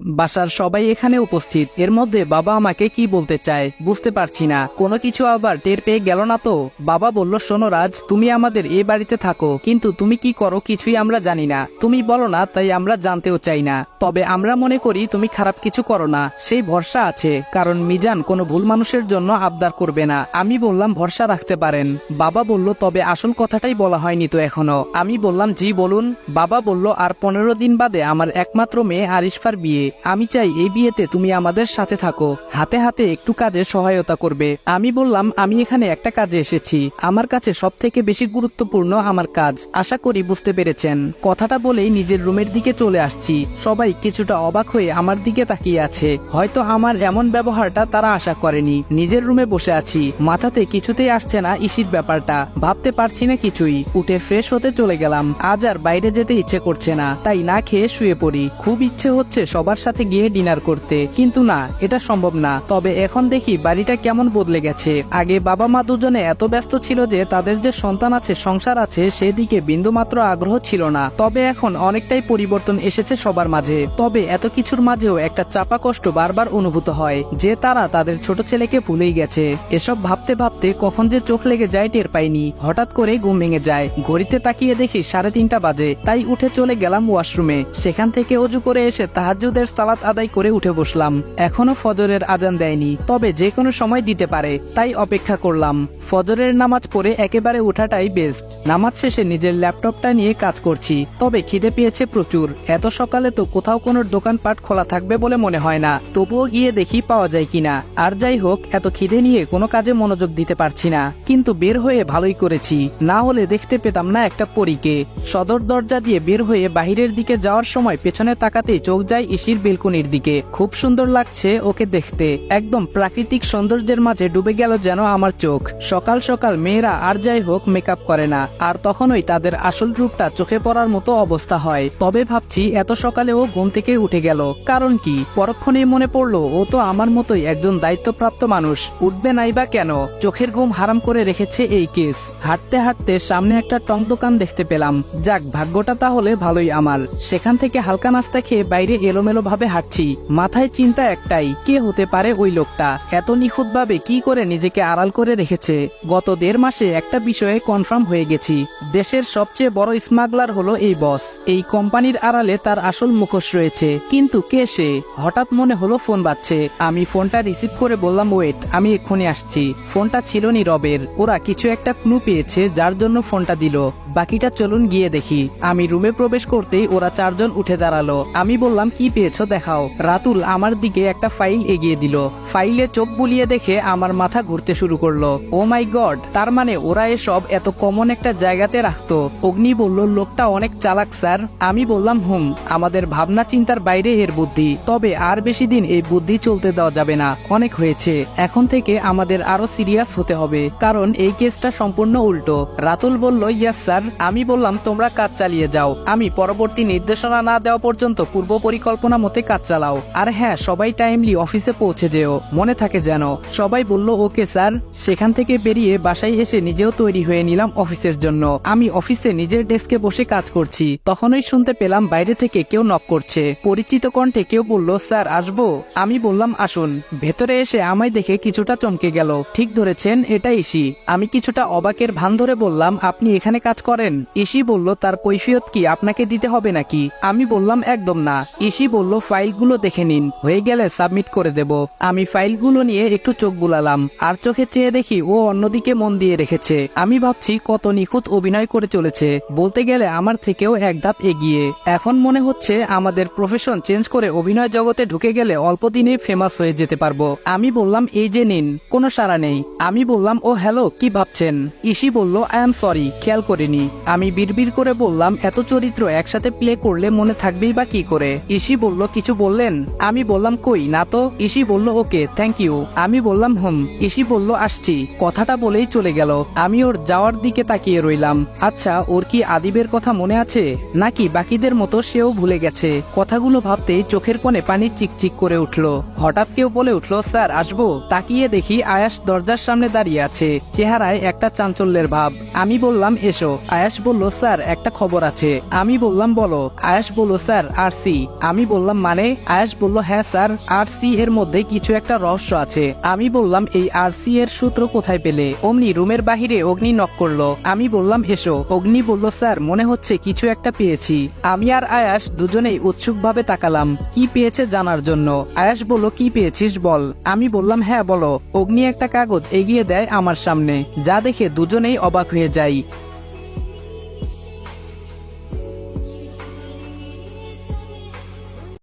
বাসার সবাই এখানে উপস্থিত। এর মধ্যে বাবা আমাকে কি বলতে চায়, বুঝতে পারছি না। কোনো কিছু আবার টের পেয়ে গেল না তো? বাবা বলল, শোনো রাজ, তুমি আমাদের এ বাড়িতে থাকো, কিন্তু তুমি কি করো কিছুই আমরা জানি না। তুমি বলো না, তাই আমরা জানতেও চাই না। তবে আমরা মনে করি তুমি খারাপ কিছু করো না। সেই ভরসা আছে, কারণ মিজান কোনো ভুল মানুষের জন্য আবদার করবে না। আমি বললাম, ভরসা রাখতে পারেন। বাবা বলল, তবে আসল কথাটাই বলা হয়নি তো এখনও। আমি বললাম, জি, বলুন। বাবা বলল, আর পনেরো দিন বাদে আমার একমাত্র মেয়ে আরিশফার বিয়ে। আমি চাই এই বিয়েতে তুমি আমাদের সাথে থাকো। হাতে হাতে একটু কাজে সহায়তা করবে। আমি বললাম, আমি এখানে একটা কাজে এসেছি। আমার কাছে সব থেকে বেশি গুরুত্বপূর্ণ আমার কাজ। আশা করি বুঝতে পেরেছেন। কথাটা বলেই নিজের রুমের দিকে চলে আসছি। সবাই কিছুটা অবাক হয়ে আমার দিকে তাকিয়ে আছে। হয়তো আমার এমন ব্যবহারটা তারা আশা করেনি। নিজের রুমে বসে আছি। মাথাতে কিছুতেই আসছে না ইসির ব্যাপারটা। ভাবতে পারছি না কিছুই। উঠে ফ্রেশ হতে চলে গেলাম। আজ আর বাইরে যেতে ইচ্ছে করছে না। তাই না খেয়ে শুয়ে পড়ি। খুব ইচ্ছে হচ্ছে সবার সাথে গিয়ে ডিনার করতে। কিন্তু না, এটা সম্ভব না। তবে এখন দেখি বাড়িটা কেমন বদলে গেছে। আগে বাবা মা দুজনে এত ব্যস্ত ছিল যে তাদের যে সন্তান আছে, সংসার আছে, সেদিকে বিন্দুমাত্র আগ্রহ ছিল না। তবে এখন অনেকটাই পরিবর্তন এসেছে সবার মাঝে। তবে এত কিছুর মাঝেও একটা চাপা কষ্ট বারবার অনুভূত হয়, যে তারা তাদের ছোট ছেলেকে ভুলেই গেছে। এসব ভাবতে ভাবতে কখন যে চোখ লেগে যায় টের পাইনি। হঠাৎ করে ঘুম ভেঙে যায়। ঘড়িতে তাকিয়ে দেখি সাড়ে তিনটা বাজে। তাই উঠে চলে গেলাম ওয়াশরুমে। সেখান থেকে অজু করে এসে তাহাজুদের সালাত আদায় করে উঠে বসলাম। এখনও ফজরের আজান দেয়নি, তবে যে কোনো সময় দিতে পারে, তাই অপেক্ষা করলাম। ফজরের নামাজ পড়ে একেবারে ওঠাটাই বেস্ট নামাজ শেষে নিজের ল্যাপটপটা নিয়ে কাজ করছি, তবে খিদে পেয়েছে প্রচুর। এত সকালে তো কোথাও কোনো দোকানপাট খোলা থাকবে বলে মনে হয় না, তবুও গিয়ে দেখি পাওয়া যায় কিনা। আর যাই হোক, এত খিদে নিয়ে কোনো কাজে মনোযোগ দিতে পারছি না, কিন্তু বের হয়ে ভালোই করেছি। না হলে দেখতে পেতাম না একটা পরীকে। সদর দরজা দিয়ে বের হয়ে বাহিরের দিকে যাওয়ার সময় পেছনে তাকাতেই চোখ যায় ইসির বেলকুনির দিকে। খুব সুন্দর লাগছে ওকে দেখতে। একদম প্রাকৃতিক সৌন্দর্যের মাঝে ডুবে গেল যেন আমার চোখ। সকাল সকাল মেয়েরা আর যাই হোক মেকআপ করে না। আর তখনই তাদের আসল রূপটা চোখে পড়ার মতো অবস্থা হয়। তবে ভাবছি এত সকালে ও ঘুম থেকে উঠে গেল। কারণ কি? পরক্ষণেই মনে পড়ল, ও তো আমার মতোই একজন দায়িত্বপ্রাপ্ত মানুষ। উঠবে নাই বা কেন? চোখের ঘুম হারাম করে রেখেছে এই কেস। হাঁটতে হাঁটতে সামনে একটা টং দোকান দেখতে পেলাম। যাক, ভাগ্যটা তাহলে ভালোই আমার। সেখান থেকে হালকা নাস্তা খেয়ে বাইরে এলোমেলো ভাবে হাঁটছি। মাথায় চিন্তা একটাই, কে হতে পারে ওই লোকটা? এত নিখুঁত ভাবে কি করে নিজেকে আড়াল করে রেখেছে? গত দেড় মাসে একটা বিষয়ে কনফার্ম হয়ে গেছি। দেশের সবচেয়ে বড় স্মাগলার হলো এই বস এই কোম্পানির আড়ালে তার আসল মুখোশ রয়েছে। কিন্তু কে সে? হঠাৎ মনে হলো ফোন বাজছে। আমি ফোনটা রিসিভ করে বললাম, ওয়েট, আমি এক্ষুনি আসছি। ফোনটা ছিল নীরবের ওরা কিছু একটা ক্লু পেয়েছে, যার জন্য ফোনটা দিল। বাকিটা চলুন গিয়ে দেখি। আমি রুমে প্রবেশ করতেই ওরা চারজন উঠে দাঁড়াল। আমি বললাম, কি পেয়েছ দেখাও। রাতুল আমার দিকে একটা ফাইল এগিয়ে দিল। ফাইলে চোখ বুলিয়ে দেখে আমার মাথা ঘুরতে শুরু করল। ও মাই গড তার মানে ওরা এসব এত কমন একটা জায়গাতে রাখতো। অগ্নি বলল, লোকটা অনেক চালাক, স্যার। আমি বললাম, হুম, আমাদের ভাবনা চিন্তার বাইরে এর বুদ্ধি। তবে আর বেশি দিন এই বুদ্ধি চলতে দেওয়া যাবে না। অনেক হয়েছে। এখন থেকে আমাদের আরও সিরিয়াস হতে হবে। কারণ এই কেসটা সম্পূর্ণ উল্টো। রাতুল বলল, ইয়াস, স্যার। আমি বললাম তোমরা কাজ চালিয়ে যাও। আমি পরবর্তী নির্দেশনা না দেওয়া পর্যন্ত পূর্ব পরিকল্পনা মতে কাজ চালাও। আর হ্যাঁ সবাই টাইমলি অফিসে পৌঁছে যেও। মনে থাকে যেন সবাই বলল, ওকে স্যার। সেখান থেকে বেরিয়ে বাসায় এসে নিজেও তৈরি হয়ে নিলাম অফিসের জন্য। আমি অফিসে নিজের ডেস্কে বসে কাজ করছি। তখনই শুনতে পেলাম বাইরে থেকে কেউ নক করছে। পরিচিত কণ্ঠে কেউ বলল, স্যার, আসব? আমি বললাম, আসুন। ভেতরে এসে আমায় দেখে কিছুটা চমকে গেল। ঠিক ধরেছেন এটা ইসি আমি কিছুটা অবাকের ভান ধরে বললাম, আপনি এখানে কাজ করেন? ইসি বলল, তার কৈফিয়ত কি আপনাকে দিতে হবে নাকি? আমি বললাম, একদম না। ইসি বলল, ফাইলগুলো দেখে নিন। হয়ে গেলে সাবমিট করে দেব। আমি ফাইলগুলো নিয়ে একটু চোখ বুলালাম। আর চোখে চেয়ে দেখি ও অন্যদিকে মন দিয়ে রেখেছে। আমি ভাবছি, কত নিখুঁত অভিনয় করে চলেছে। বলতে গেলে আমার থেকেও এক ধাপ এগিয়ে। এখন মনে হচ্ছে, আমাদের প্রফেশন চেঞ্জ করে অভিনয় জগতে ঢুকে গেলে অল্প দিনে ফেমাস হয়ে যেতে পারব। আমি বললাম, এই যে নিন, কোনো সাড়া নেই। আমি বললাম, ও, হ্যালো, কি ভাবছেন? ইসি বলল, আই এম সরি, খেয়াল করিনি। আমি বিড়বিড় করে বললাম, এত চরিত্র একসাথে প্লে করলে মনে থাকবেই বা কি করে? ইসি বলল, কিছু বললেন? আমি বললাম, কই না তো? ইসি বলল, ওকে থ্যাংক ইউ আমি বললাম, হুম। ইসি বলল, আসছি। কথাটা বলেই চলে গেল। আমি ওর যাওয়ার দিকে তাকিয়ে রইলাম। আচ্ছা ওর কি আদিবের কথা মনে আছে? নাকি, বাকিদের মতো সেও ভুলে গেছে। কথাগুলো ভাবতেই চোখের কোণে পানি চিকচিক করে উঠল। হঠাৎ কেউ বলে উঠল, স্যার, আসব? তাকিয়ে দেখি আয়াস দরজার সামনে দাঁড়িয়ে আছে, চেহারায় একটা চাঞ্চল্যের ভাব। আমি বললাম, এসো। আয়াস বলল, স্যার, একটা খবর আছে। আমি বললাম, বলো। আয়াস বলল, স্যার আর সি আমি বললাম মানে? আয়াস বলল হ্যাঁ স্যার আর সি এর মধ্যে কিছু একটা রহস্য আছে। আমি বললাম, এই আর সি এর সূত্র কোথায় পেলে? অমনি রুমের বাহিরে অগ্নি নক করল। আমি বললাম, এসো। অগ্নি বলল, স্যার, মনে হচ্ছে কিছু একটা পেয়েছি। আমি আর আয়াস দুজনেই উৎসুকভাবে তাকালাম, কি পেয়েছে জানার জন্য? আয়াস বলল, কি পেয়েছিস বল? আমি বললাম হ্যাঁ বলো। অগ্নি একটা কাগজ এগিয়ে দেয় আমার সামনে, যা দেখে দুজনেই অবাক হয়ে যাই।